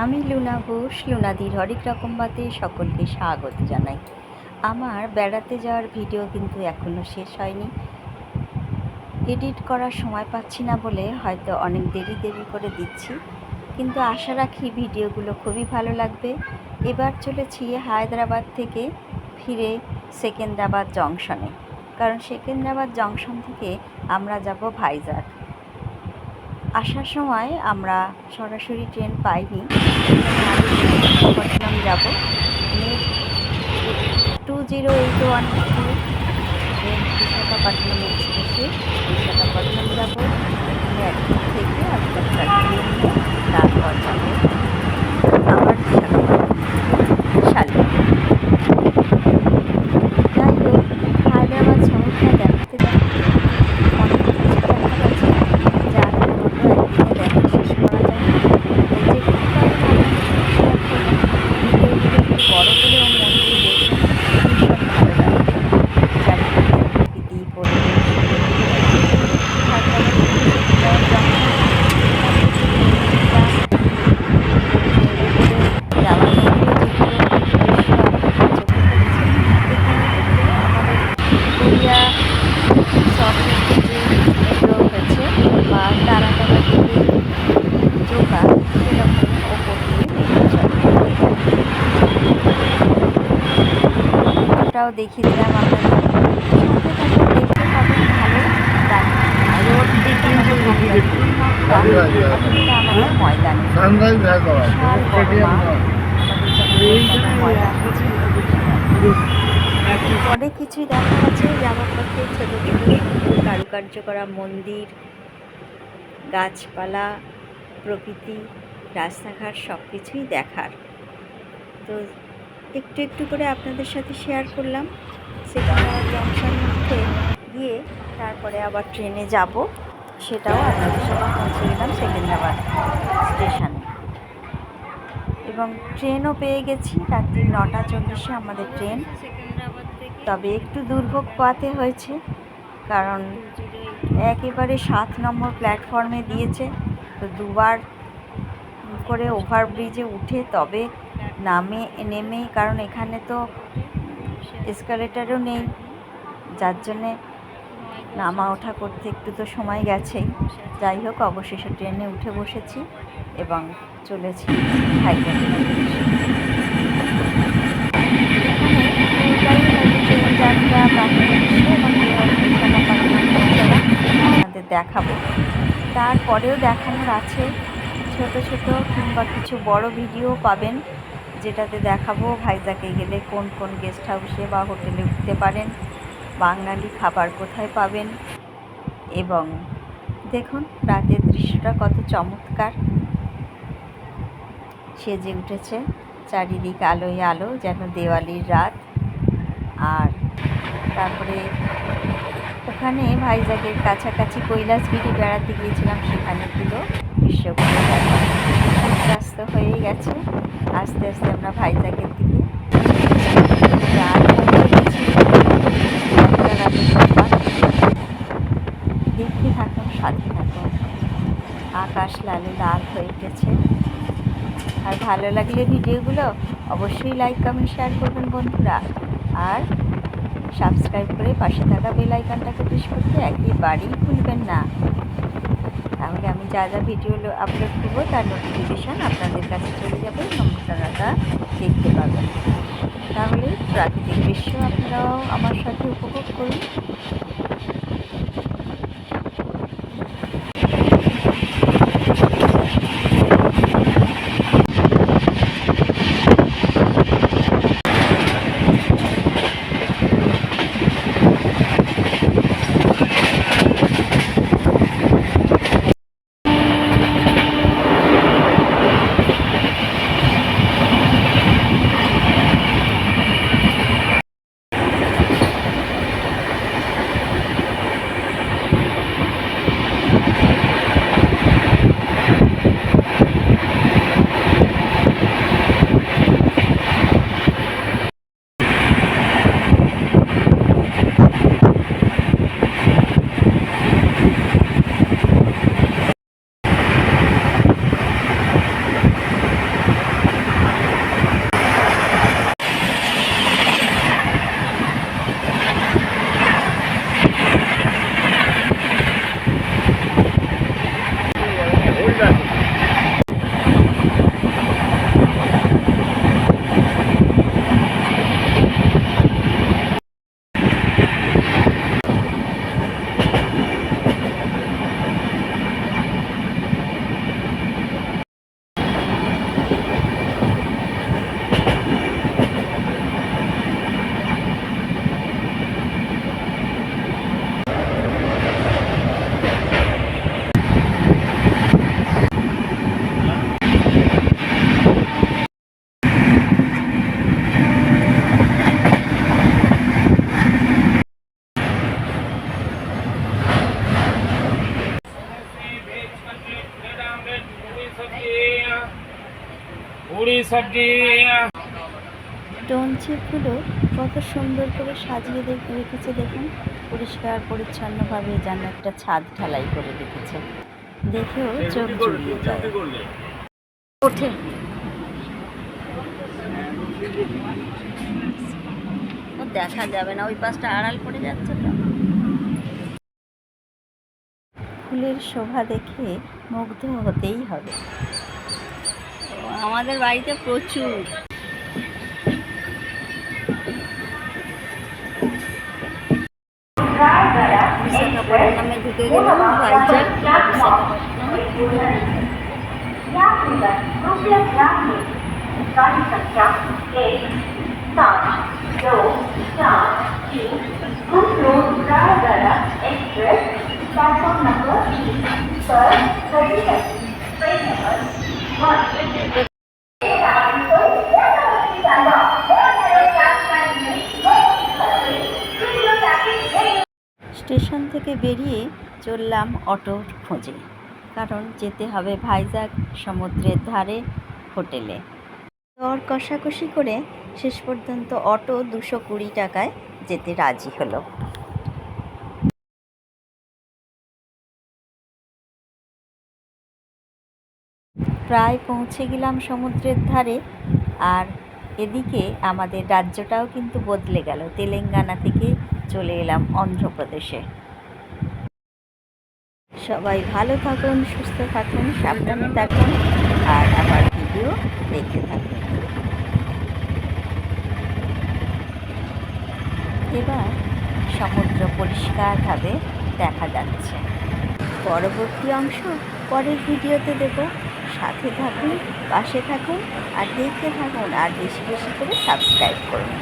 আমি লুনা ঘোষ, লুনাদির হরেক রকম বাতে সকলকে স্বাগত জানাই। আমার বেড়াতে যাওয়ার ভিডিও কিন্তু এখনও শেষ হয়নি। এডিট করার সময় পাচ্ছি না বলে হয়তো অনেক দেরি দেরি করে দিচ্ছি। কিন্তু আশা রাখি ভিডিওগুলো খুবই ভালো লাগবে। এবার চলেছি হায়দ্রাবাদ থেকে ফিরে সেকেন্দ্রাবাদ জংশনে। কারণ সেকেন্দ্রাবাদ জংশন থেকে আমরা যাব ভাইজাগ আসার সময় আমরা সরাসরি ট্রেন পাইনি। বিশাখাপট্টনম যাব। Two zero eight one train Visakhapatnam এক্সপ্রেসে। বিশাখাপট্টনম যাব। থেকে আমি তারপর যাব আবার বিশাখাপট্টনম শালি যাই হোক হায়দ্রাবাদ শহরটা দেখতে দেখতে অনেক কিছু দেখা গেছে যা পুরোনো একদিনে দেখা শেষ করা যায় না যে কোনো কারণে আমরা একটু বড় হলেও মন্দির দেখে ভীষণ ভালো লাগে চারিদিকে প্রকৃতি পরিবেশ যাওয়ার পথে যেগুলো শহরের যে মেট্রো হয়েছে বা তারাতলা থেকে চোখা সেরকম ওপর দিয়ে মেট্রো চলে ওটাও দেখিয়ে দিলাম আপনাদের দেখতে পাবেন ভালো গান রোড দিকে আমাদের ময়দানে সানরাইজ হায়দ্রাবাদ বিশাল বড় মাঠ আমাদের যখন ময়দান আছে অনেক কিছুই দেখা যাচ্ছে পথে ছোটো ছোটো কারুকার্য করা মন্দির, গাছপালা, প্রকৃতি, রাস্তাঘাট সব কিছুই দেখার। তো একটু একটু করে আপনাদের সাথে শেয়ার করলাম। সেখানে জংশন মধ্যে গিয়ে তারপরে আবার ট্রেনে যাব। সেটাও আপনাদের সাথে পৌঁছে গেলাম সেকেন্দ্রাবাদ স্টেশনে। এবং ট্রেনও পেয়ে গেছি, রাত্রি নটা চল্লিশে আমাদের ট্রেন। তবে একটু দুর্ভোগ পাতে হয়েছে, কারণ একেবারে সাত নম্বর প্ল্যাটফর্মে দিয়েছে। তো দুবার করে ওভারব্রিজে উঠে তবে নামে নেমে কারণ এখানে তো এসকালেটারও নেই। যার জন্যে নামা ওঠা করতে একটু তো সময় গেছেই। যাই হোক, অবশেষে ট্রেনে উঠে বসেছি এবং চলেছি হাইদ্রাবাদ আপনাদের দেখাবো। তারপরেও দেখানোর আছে ছোট ছোট কিংবা কিছু বড় ভিডিও পাবেন। যেটাতে দেখাবো, ভাইজাকে গেলে কোন কোন গেস্ট হাউসে বা হোটেলে উঠতে পারেন, বাঙালি খাবার কোথায় পাবেন এবং দেখুন রাতের দৃশ্যটা কত চমৎকার। সেজে উঠেছে চারিদিক আলোয় আলো, যেন দেওয়ালির রাত। আর তারপরে ওখানে ভাইজাগের কাছাকাছি কৈলাসগিরি বেড়াতে গিয়েছিলাম সেখানেগুলো দৃশ্যগুলো দেখা সূর্যাস্ত হয়ে গেছে। আস্তে আস্তে আমরা ভাইজাগের দিকে দেখতে থাকুন, সাথে থাকুন। আকাশ লালে লাল হয়ে গেছে। আর ভালো লাগলে ভিডিওগুলো অবশ্যই লাইক কমেন্ট শেয়ার করবেন বন্ধুরা। আর সাবস্ক্রাইব করে পাশে থাকা বেল আইকনটাকে প্রেস করতে একেবারেই ভুলবেন না। তাহলে আমি যা যা ভিডিও আপলোড করব, তার নোটিফিকেশান আপনাদের কাছে চলে যাবে আপনারা দেখতে পাবেন। তাহলে প্রাকৃতিক দৃশ্য আপনারাও আমার সাথে উপভোগ করুন। ডঞ্চিগুলো কত সুন্দর করে সাজিয়ে রেখেছে দেখুন। পরিষ্কার পরিচ্ছন্নভাবে যেন একটা ছাদ ঢালাই করে রেখেছে। দেখেও চোখ জড়িয়ে যায়। ওঠে। দেখা যাবে না ওই পাশটা আড়াল পড়ে যাচ্ছে তো। ফুলের শোভা দেখে মুগ্ধ হতেই হবে। আমাদের বাড়িতে প্রচুর। বিশাখাপট্টনামে ঢুকে গেলাম বাইচার এক্সপ্রেস প্ল্যাটফর্ম নম্বর স্টেশন থেকে বেরিয়ে চললাম অটোর খোঁজে, কারণ যেতে হবে ভাইজাগ সমুদ্রের ধারে হোটেলে। দর কষাকষি করে শেষ পর্যন্ত অটো দুশো কুড়ি টাকায় যেতে রাজি হলো। প্রায় পৌঁছে গেলাম সমুদ্রের ধারে আর এদিকে আমাদের রাজ্যটাও কিন্তু বদলে গেল। তেলেঙ্গানা থেকে চলে এলাম অন্ধ্রপ্রদেশে। সবাই ভালো থাকুন, সুস্থ থাকুন, সাবধানে থাকুন, আর আমার ভিডিও দেখতে থাকুন। এবার সমুদ্র পরিষ্কারভাবে দেখা যাচ্ছে। পরবর্তী অংশ পরের ভিডিওতে দেব। সাথে থাকুন পাশে থাকুন আর দেখতে থাকুন আর বেশি বেশি করে সাবস্ক্রাইব করুন।